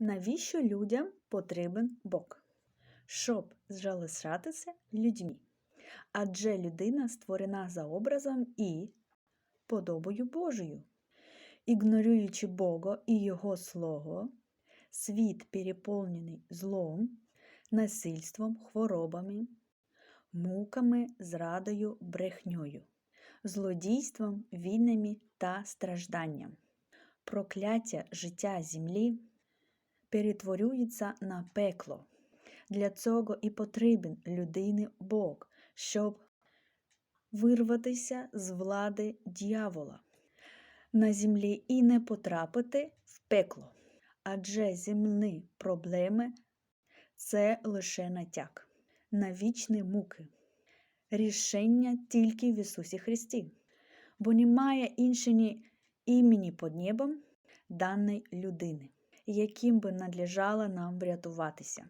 Навіщо людям потрібен Бог? Щоб залишатися людьми. Адже людина створена за образом і подобою Божою. Ігноруючи Бога і Його Слово, світ переповнений злом, насильством, хворобами, муками, зрадою, брехньою, злодійством, війнами та стражданням. Прокляття життя землі перетворюється на пекло. Для цього і потрібен людині Бог, щоб вирватися з влади дьявола на землі і не потрапити в пекло. Адже земні проблеми це лише натяк на вічні муки, рішення тільки в Ісусі Христі, бо немає іншого імені під небом даної людини, яким би надлежало нам врятуватися.